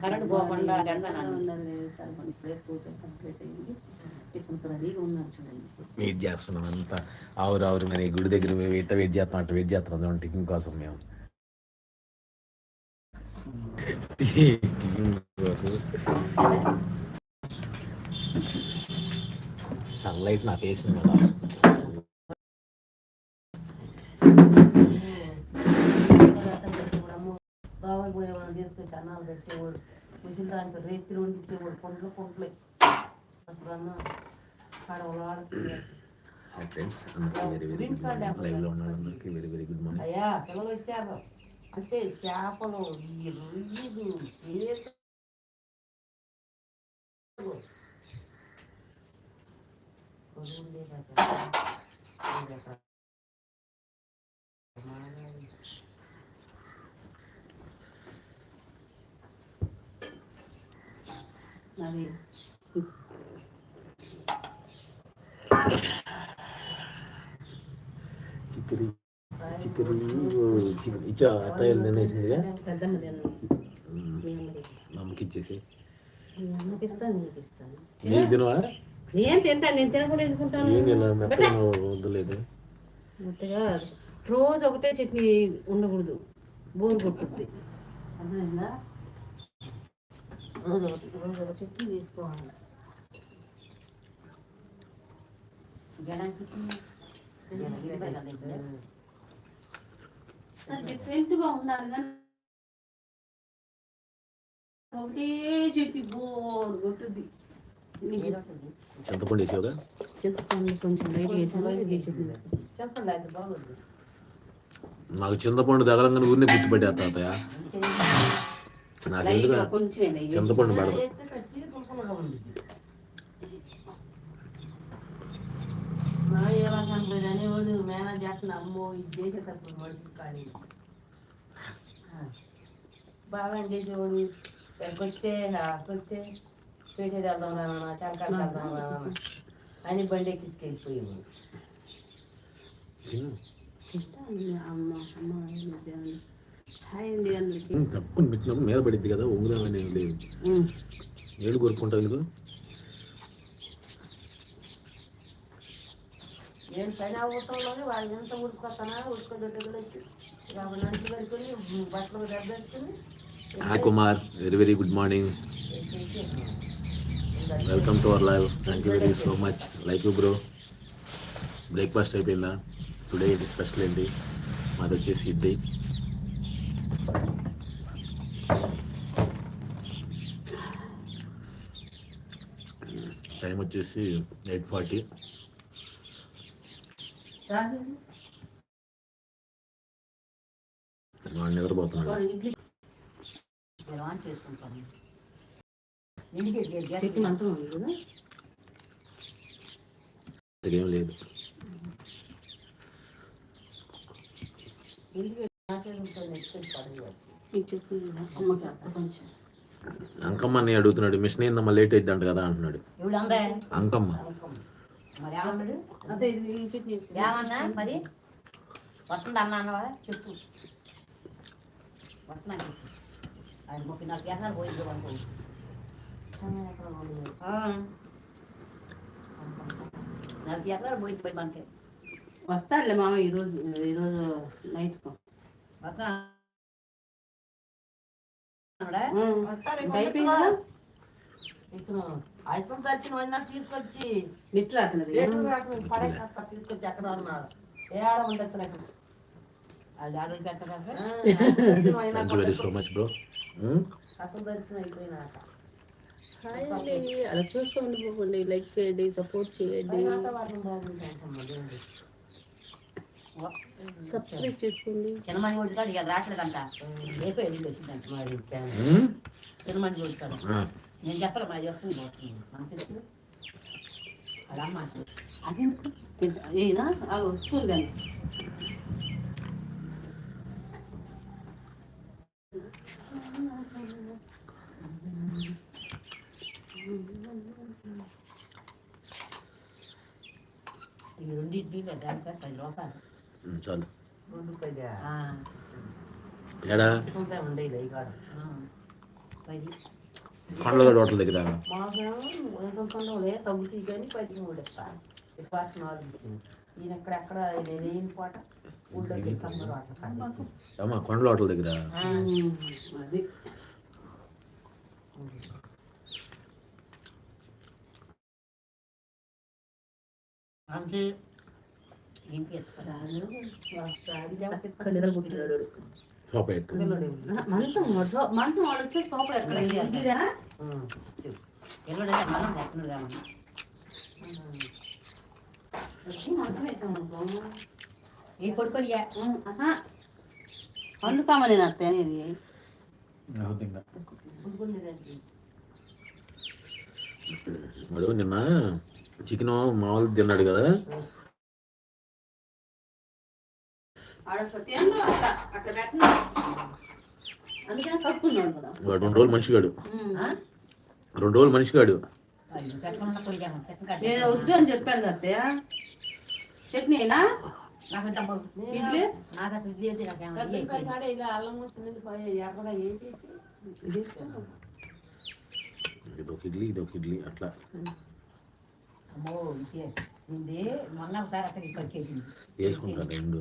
Current పోకుండా గంట ఇప్పుడు రెడీగా ఉన్నారు చూడండి వెయిట్ చేస్తున్నాం అంతా ఆవురు ఆవురు మరి గుడి దగ్గర పోయి వెయిట్ వెయిట్ చేస్తాం అట్లా వెయిట్ చేస్తున్నాం టిఫిన్ కోసం మేము కోసం సన్లైట్ నా ఫేస్ కదా. తీసుకొచ్చి అన్నాలు పెట్టేవాడు ముసిన దాంట్లో రేతులు వండిచ్చేవాడు పండ్లు పండ్లు అసలు అన్న ఆడుతుంది ఫ్రెండ్స్ అందరికీ వెరీ వెరీ గుడ్ మార్నింగ్ లైవ్లో ఉన్న అందరికీ వెరీ వెరీ గుడ్ మార్నింగ్ అయ్యా పిల్లలు వచ్చారు. అంటే చేపలు ఈ రొయ్యలు పీతలు. కొడుండే కదా. ఇది ఒక మానవుడు. అది చిక్కరి చికెన్ ఇచ్చా అత్తయ్యలు తినేసిందిగా? అమ్మకి ఇచ్చేసి. నీకు తినవా? నేను తింటాను నేను తినకుండా ఎందుకుంటాను వద్దులేదు. మొత్తగా రోజు ఒకటే చట్నీ ఉండకూడదు. బోర్ కొట్టుద్ది. అర్థమైందా? రోజు ఒకటి రోజు ఒక చట్నీ తీసుకోవాలి. డిఫరెంట్గా ఉండాలి కానీ ఒకటే చట్నీ బోర్ కొట్టుద్ది. చింతపండు వేసావుగా? చింతపండు కొంచెం లైట్ వేసాను నాకు చింతపండు తగలంగానే ఊరినే గుర్తుపెట్టేస్తా తాతయ్య. నాకు ఎందుకు చింతపండు పడదు అనేవాడు మేనేజ్ చేస్తున్నా అమ్మో ఇది చేసేటప్పుడు మడుపు కానీ. బాగా చేసేవాడు. వెళ్దాం చంకాలు వెళ్దాం రావణ అని బండి ఎక్కించుకెళ్ళిపోయేవాడు. పెట్టినప్పుడు మీద పడిద్ది కదా ఉంగుదామని లేదు. ఏడు కొరుక్కుంటుంది ఎందుకు నేను పైన ఊటంలోనే వాళ్ళు ఎంత ఉడుకొస్తానా ఉడుకోదొడ్డలు వచ్చి యాభై బట్టలు దెబ్బేసుకుని hi Kumar very very good morning. Welcome to our live. Thank you very so much like you bro breakfast అయిపోయిందా? టుడే ఇది స్పెషల్ ఏంటి? మాది వచ్చేసి ఇడ్లీ. టైం వచ్చేసి ఎయిట్ ఫార్టీ నిద్రపోతున్నాడు లేదు అంకమ్మ అని అడుగుతున్నాడు మిషన్ ఏందమ్మా లేట్ అయిద్ది అంట కదా అంటున్నాడు. అంకమ్మ. మరి ఏమన్నాడు? అదే ఇది ఈ చెట్టు ఏమన్నా మరి? వస్తుంది అన్న అన్నవా? చెప్పు. వస్తున్నా చెప్పు. ఆయన ముప్పై నాలుగు ఎకరాలు పోయింది అనుకో నాలుగు ఎకరాలు పోయింది పోయి మనకి. వస్తాడులే మామ ఈరోజు ఈరోజు నైట్ వస్తున్నా. అయిపోయిందా ఐసం తెచ్చిన వదిన తీసుకొచ్చి. నిట్లు అతనది లీటర్ రాకుండా పడేసి తీసుకొచ్చి ఎక్కడ ఉన్నారు ఏ ఆడ ఉండొచ్చు నాకు? అది thank you very so much bro అసలు దర్శనం అయిపోయినాక. హాయ్ అండి అలా చూస్తూ ఉండిపోకండి లైక్ చేయండి సపోర్ట్ చేయండి. సబ్స్క్రైబ్ చేసుకోండి. చిన్నమంది కొడుతాడు ఇక రాట్లేదంట రేపే వెళ్ళి వచ్చిందంట మరి చిన్నమంది కొడుతాడు నేను చెప్పాలి మరి చెప్తుంది పోతుంది మనకి తెలుసు. అదెందుకు తింటా ఏనా ఆగు స్కూల్ కానీ చాలు ఉంటాయి ఉండేది ఆ, పది కొండలగడ హోటల్ దగ్గర మాకేమో ఏదో తగ్గుతాయి కానీ పది మూడు ఇస్తారు ఇప్పటి నాలుగు ఇచ్చింది. ఈయన ఎక్కడెక్కడ నేను ఏం పాట ఊళ్ళోకి కమ్మరు అట్లా అమ్మా కొండల హోటల్ దగ్గర ఆ, అది అంతే ఏంటి ఎత్తుకురా? సోఫా ఎక్కు మంచం సో- మంచం వాడిస్తే సోఫా ఎక్కడ ఇదేనా ఎల్లుండి మనం ఎక్కడుండు కావాలి మంచం వేసాం అనుకో ఈ పడుకోనియా వండుతామని నా అత్త అనేది వాడు నిన్న చికెన్ మామూలు తిన్నాడు కదా ఆడ సత్యంలో అట్లా అట్లా పెట్టినా అందుకని కట్టుకున్నాడు కదా వాడు రెండు రోజులు మనిషిగాడు. ఆ? రెండు రోజులు చెట్టు నేను వద్దు అని చెప్పాను అత్తయ్య. ఇడ్లీ? ఇడ్లీ? ఇడ్లీ అట్లా. చేసింది వేసుకుంటారు రెండు.